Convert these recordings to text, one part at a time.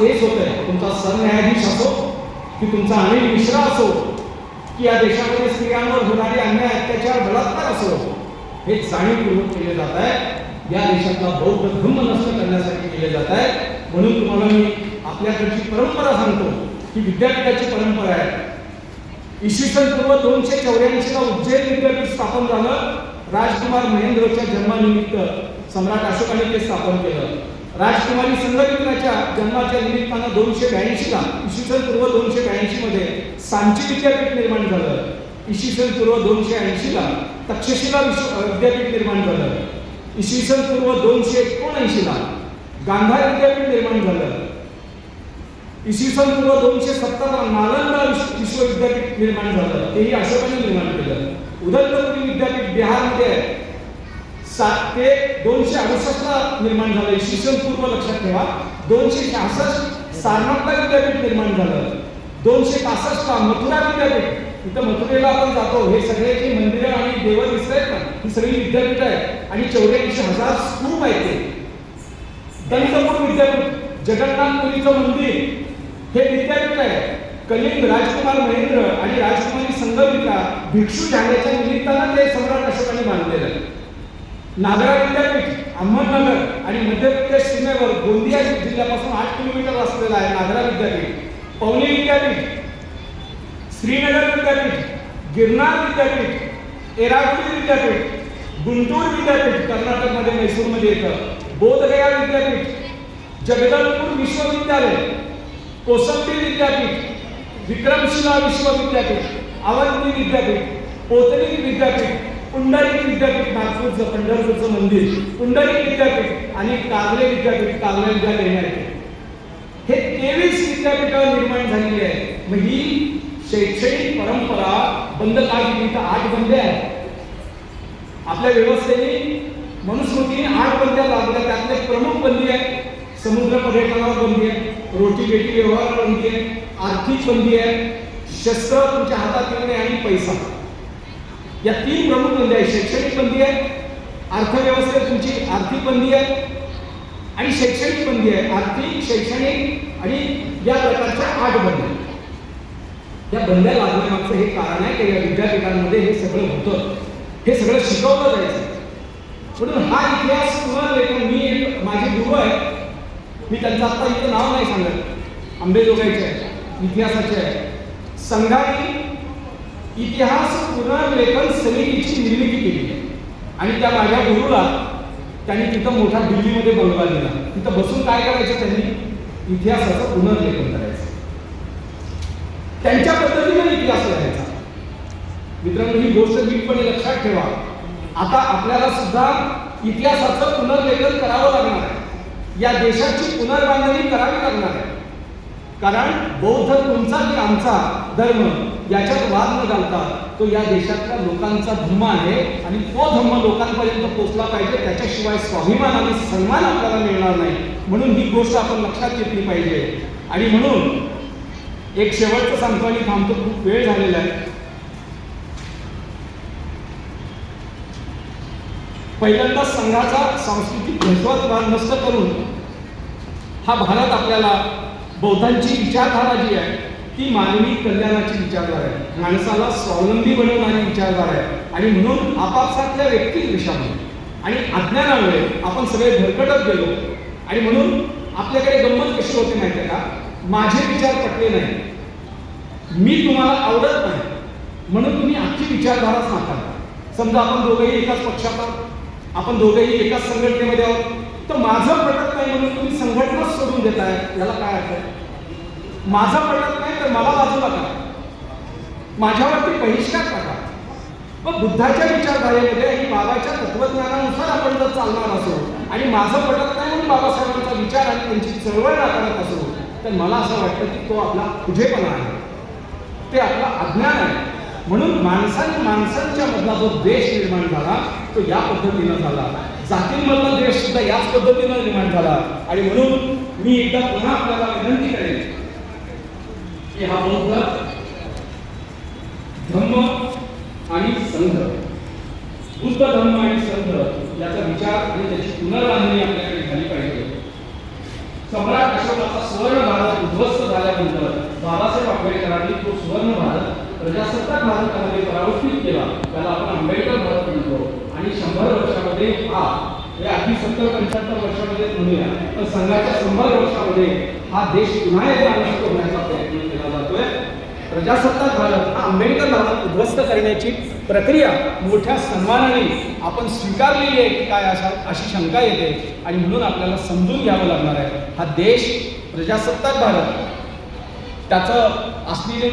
तेच होतंय. तुमचा सरन्यायाधीश असो की तुमचा अनिल मिश्रा असो की या देशामध्ये स्त्रियांवर होणारे अन्याय अत्याचार बलात्कार असो हे जाणीवपूर्वक केले जात आहे. या देशातला बौद्ध धर्म नष्ट करण्यासाठी केले जात आहे. म्हणून तुम्हाला मी आपल्याकडची परंपरा सांगतो की विद्यापीठाची परंपरा आहे. इसवी सन पूर्व दोनशे चौऱ्याऐंशीला उज्जैन विद्यापीठ स्थापन झालं. राजकुमार महेंद्रच्या जन्मानिमित्त सम्राट अशोकाने ते स्थापन केलं. राजकुमारी संघमित्राच्या जन्माच्या निमित्तानं दोनशे ब्याऐंशीला इसवी सन पूर्व दोनशे ब्याऐंशी मध्ये सांची विद्यापीठ निर्माण झालं. इसवी सन पूर्व दोनशे ऐंशीला तक्षशिला विश्व विद्यापीठ निर्माण झालं. इसवी सन पूर्व दोनशे एकोणऐंशीला गांधार विद्यापीठ निर्माण झालं. इसवी सन पूर्व दोनशे सत्तरला नालंदा विश्वविद्यापीठ निर्माण झालं. तेही अशोकाने निर्माण केलं. उदयपुरी विद्यापीठ बिहारमध्ये आहे. सात ते दोनशे अडुसष्टला निर्माण झालं. इसवी पूर्व लक्षात ठेवा. दोनशे शहासष्ट सारनाथला विद्यापीठ निर्माण झालं. दोनशे पासष्टला मथुरा विद्यापीठ. इथं मथुरेला आपण जातो. हे सगळे जे मंदिरं आणि देव दिसत ना ही सगळी विद्यापीठ आहेत. आणि चौऱ्याऐंशी हजार स्तूप आहेत ते. दंतपूर विद्यापीठ जगन्नाथपुरीचं मंदिर हे विद्यापीठ आहे कलिंग राजकुमार महेंद्र आणि राजकुमारी संगमिका भिक्षू झाल्याच्या निमित्तानं ते सम्राट अशोकाने बांधलेलं आहे. नागरा विद्यापीठ अहमदनगर आणि मध्य प्रदेश सीमेवर गोंदिया जिल्ह्यापासून आठ किलोमीटर असलेला आहे नागरा विद्यापीठ. पवनी विद्यापीठ श्रीनगर विद्यापीठ गिरनार विद्यापीठ एरावली विद्यापीठ गुंटूर विद्यापीठ कर्नाटकमध्ये मैसूरमध्ये येतं. बोधगया विद्यापीठ जगदलपूर विश्वविद्यालय कोसंबी विद्यापीठ विक्रमशिला विश्वविद्यापीठ अवंती विद्यापीठ पोतली विद्यापीठ पुंडलिक विद्यापीठ नागपूरचं पंढरपूरचं मंदिर. पुंडलिक विद्यापीठ आणि कागले विद्यापीठ कार्ले आहे हे तेवीस विद्यापीठावर निर्माण झालेली आहे. मग ही शैक्षणिक परंपरा बंद का केली तर आठ बंदे आहेत. आपल्या व्यवस्थेने मनुस्मृतीने आठ बंद्या लागल्या त्यातले प्रमुख बंदी आहे समुद्र पर्यटनावर बंदी आहे रोटी बेटी व्यवहार बंदी आहे आर्थिक बंदी आहे शस्त्र तुमच्या हातात येणे आणि पैसा. या तीन प्रमुख बंदी आहेत. शैक्षणिक बंदी आहे अर्थव्यवस्थेत तुमची आर्थिक बंदी आहे आणि शैक्षणिक बंदी आहे. आर्थिक शैक्षणिक आणि या प्रकारच्या आठ बंदी. या बंद्या लागण्यामागचं हे कारण आहे की या विद्यापीठांमध्ये हे सगळं होतं. हे सगळं शिकवलं जायचं. म्हणून हा इतिहास पुनर्लेखन मी एक माझे गुरु आहे. मी त्यांचं आता इथं नाव नाही सांगत. आंबेजोगाईचे आहे इतिहासाचे आहे. संघाने इतिहास पुनर्लेखन समितीची निर्मिती केली. आहे आणि त्या माझ्या गुरुला त्यांनी तिथं मोठा दिल्लीमध्ये बंगला दिला. तिथं बसून काय करायचं त्यांनी? इतिहासाचं पुनर्लेखन करायचं. त्यांच्या पद्धतीने इतिहास लिहायचा. मित्रांनो ही गोष्ट नीटपणे लक्षात ठेवा. आता आपल्याला सुद्धा इतिहासाचं पुनर्लेखन करावं लागणार आहे. या देशाची पुनर्बांधणी करावी लागणार आहे. कारण बौद्ध तुमचा की आमचा धर्म याच्यात वाद न घालता तो या देशातल्या लोकांचा धर्म आहे आणि तो धर्म लोकांपर्यंत पोहोचला पाहिजे. त्याच्याशिवाय स्वाभिमान आणि सन्मान आपल्याला मिळणार नाही. म्हणून ही गोष्ट आपण लक्षात घेतली पाहिजे. आणि म्हणून एक शेवटचं सांगतो आणि थांबतो खूप वेळ झालेला आहे. पहिल्यांदा संघाचा सांस्कृतिक दहशतवाद नष्ट करून हा भारत आपल्याला बौद्धांची विचारधारा जी आहे ती मानवी कल्याणाची विचारधारा आहे. माणसाला स्वावलंबी बनवणारी विचारधारा आहे. आणि म्हणून आपापसातल्या व्यक्ती देशामध्ये आणि अज्ञानामुळे आपण सगळे भरकटत गेलो. आणि म्हणून आपल्याकडे गंमत कशी होते माहिती आहे का? माझे विचार पटले नाही. मी तुम्हाला आवडत नाही. म्हणून तुम्ही आजची विचारधाराच नाकारता समजा आपण दोघेही एकाच पक्षात आहोत. आपण दोघेही एकाच संघटनेमध्ये आहोत. तर माझं पटत नाही म्हणून तुम्ही संघटनाच सोडून देताय. याला काय अर्थ आहे? माझं पटत नाही तर मला बाजूला करा माझ्यावरती बहिष्कार करा मग बुद्धाच्या विचारधारेमध्ये आणि बाबाच्या तत्वज्ञानानुसार आपण जर चालणार असो आणि माझं पटत नाही म्हणून बाबासाहेबांचा विचार आणि त्यांची चळवळ नाकारत असो तर मला असं वाटतं की तो आपला कुठेपणा आहे. ते आपला अज्ञान आहे. म्हणून माणसाने माणसांच्या मधला जो द्वेष निर्माण झाला तो या पद्धतीनं झाला. जातींमधला द्वेष सुद्धा याच पद्धतीनं निर्माण झाला. आणि म्हणून मी एकदा पुन्हा आपल्याला विनंती करेन की हा बौद्ध धर्म आणि संघ बुद्ध धर्म आणि संघ याचा विचार आणि त्याची पुनर्बांधणी आपल्याकडे झाली पाहिजे. सम्राट अशोकाचा सुवर्ण भारत उद्ध्वस्त झाल्यानंतर बाबासाहेब आंबेडकरांनी तो सुवर्ण भारत प्रजासत्ताक भारतामध्ये परावर्तित केला. त्याला आपण आंबेडकर भारत म्हणतो. आणि शंभर वर्षामध्ये हा हे आधी सत्तर पंच्याहत्तर वर्षामध्ये म्हणूया पण संघाच्या शंभर वर्षामध्ये हा देश पुन्हा एकदा नष्ट होण्याचा प्रयत्न केला जातोय. प्रजासत्ताक भारत हा आंबेडकर भारत उद्ध्वस्त करण्याची प्रक्रिया मोठ्या सन्मानाने आपण स्वीकारलेली आहे की काय अशा अशी शंका येते आणि म्हणून आपल्याला समजून घ्यावं लागणार आहे. हा देश प्रजासत्ताक भारत त्याचं असलेले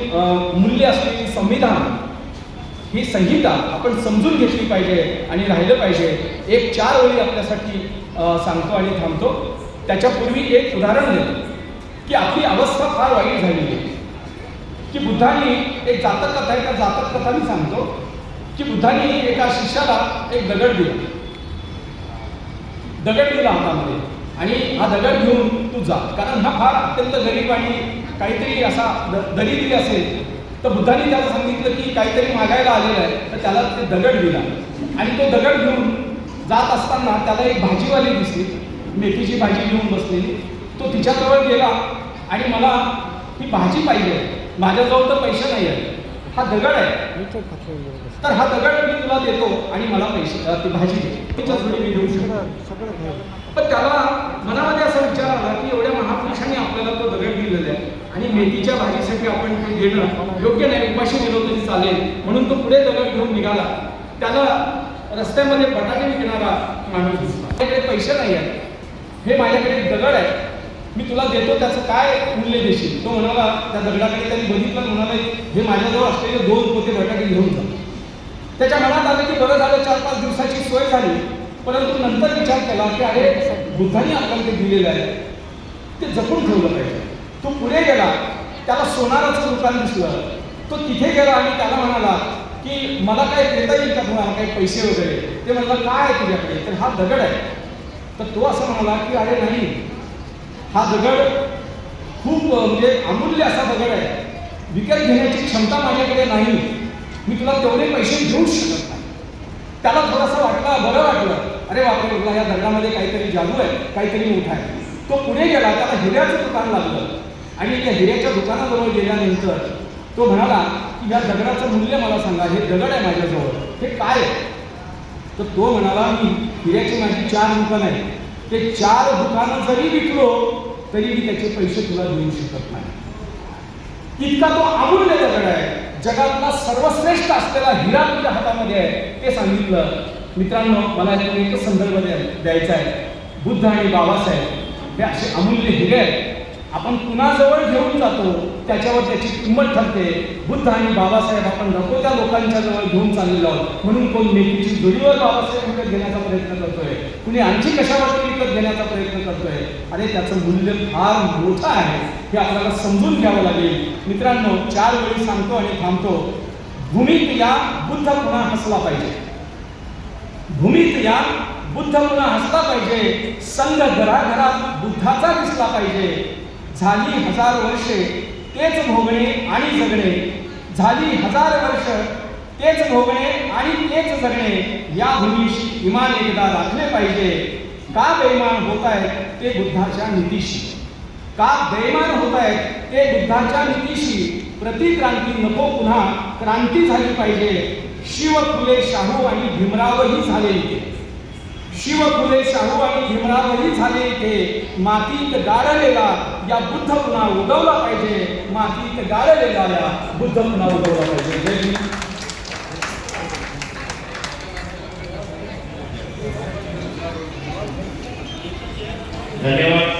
मूल्य असलेली संविधान ही संहिता आपण समजून घेतली पाहिजे आणि राहिलं पाहिजे. एक चार ओळी आपल्यासाठी सांगतो आणि थांबतो. त्याच्यापूर्वी एक उदाहरण देतो की आपली अवस्था फार वाईट झालेली आहे. की बुद्धांनी एक जातक कथा आहे त्या जातक कथा मी सांगतो की बुद्धांनी एका शिष्याला एक दगड दिला. दगड दिला हातामध्ये आणि हा दगड घेऊन तू जा. कारण हा फार अत्यंत गरीब आणि काहीतरी असा द- दरिद्री असेल. तर बुद्धाने त्याला सांगितलं की काहीतरी मागायला आलेलं आहे तर त्याला ते दगड दिला. आणि तो दगड घेऊन जात असताना त्याला एक भाजीवाली दिसली. मेथीची भाजी घेऊन बसलेली. तो तिच्याजवळ गेला आणि मला ही भाजी पाहिजे. माझ्याजवळ तर पैसे नाही आहे हा दगड आहे. तर हा दगड मी तुला देतो आणि मला पैसे ती भाजी दे. मी देऊ शकतो. पण त्याला मनामध्ये असा विचार आला की एवढ्या महापुरुषांनी आपल्याला तो दगड दिलेला आहे. आणि मेथीच्या भाजीसाठी आपण ते घेणं योग्य नाही. उपाशी गेलो तरी चालेल. म्हणून तो पुढे दगड घेऊन निघाला. त्याला रस्त्यामध्ये बटाटे विकणारा माणूस दिसला. माझ्याकडे पैसे नाही आहेत. हे माझ्याकडे एक दगड आहे. मी तुला देतो त्याचं काय मूल्य देशील? तो म्हणाला त्या दगडाकडे त्यांनी बघितलं आणि म्हणाला हे माझ्याजवळ असलेले दोन पोते बटाटे घेऊन जा. त्याच्या मनात आलं की बरं झालं चार पाच दिवसाची सोय झाली. परंतु नंतर विचार केला की अरे बुद्धाने आपल्याला ते दिलेलं आहे. ते जपून ठेवलं पाहिजे. तो पुढे गेला. त्याला सोनाराचं दुकान दिसलं. तो तिथे गेला आणि त्याला म्हणाला की मला काय देता येईल का तुम्हाला? काही पैसे वगैरे? ते म्हणलं काय आहे तुझ्याकडे? तर हा दगड आहे. तर तो असं म्हणाला की अरे नाही. हा दगड खूप म्हणजे अमूल्य असा दगड आहे. विकत घेण्याची क्षमता माझ्याकडे नाही. मी तुला तेवढे पैसे घेऊ शकत नाही. त्याला थोडंसं वाटलं बरं वाटलं. अरे बापरे तुला या दगडामध्ये काहीतरी जादू आहे काहीतरी मोठा आहे. तो पुढे गेला त्याला हिऱ्याचं दुकान लागलं. आणि त्या हिऱ्याच्या दुकानाजवळ गेल्यानंतर तो म्हणाला की या दगडाचं मूल्य मला सांगा. हे दगड आहे माझ्याजवळ. हे काय आहे? तर तो म्हणाला मी हिऱ्याची माझी चार दुकान आहे ते चार दुकानं जरी विकलो तरी मी त्याचे पैसे तुला देऊ शकत नाही. इतका तो अमूल्य दगड आहे. जगातला सर्वश्रेष्ठ असलेला हिरा तुझ्या हातामध्ये आहे. ते सांगितलं मित्रांनो मला एक संदर्भ द्यायचा आहे. बुद्ध आणि बाबासाहेब हे असे अमूल्य हिरे आहेत. आपण कुणाजवळ घेऊन जातो त्याच्यावर त्याची किंमत ठरते. बुद्ध आणि बाबासाहेब आपण नको त्या लोकांच्या जवळ घेऊन चाललेलो आहोत. म्हणून कोण मेथीची जोडीवर बाबासाहेब विकत घेण्याचा प्रयत्न करतोय कुणी आणखी कशावरती विकत घेण्याचा प्रयत्न करतोय अरे त्याचं मूल्य फार मोठं आहे. हे आपल्याला समजून घ्यावं लागेल. मित्रांनो चार वेळी सांगतो आणि थांबतो. भूमीत या बुद्ध पुन्हा हसला पाहिजे. भूमीत या बुद्ध पुन्हा हसला पाहिजे. संघ घराघरात बुद्धाचा दिसला पाहिजे. झाली हजार वर्षे तेच भोगणे आणि जगणे. झाली हजार वर्ष तेच भोगणे आणि तेच जगणे. या भूमीशी इमान एकदा राखले पाहिजे. का बेमान होत आहेत ते बुद्धाच्या नीतीशी? का बेमान होत आहेत ते बुद्धाच्या नीतीशी? प्रतिक्रांती नको पुन्हा क्रांती झाली पाहिजे. शिव फुले शाहू आणि भीमरावही झाले शिव फुले शाहू आणि भीमरावही झाले इथे. मातीत गाडलेला या बुद्ध पुन्हा उगवला पाहिजे. मातीत गाडलेला या बुद्ध पुन्हा उगवला पाहिजे. जय धन्यवाद.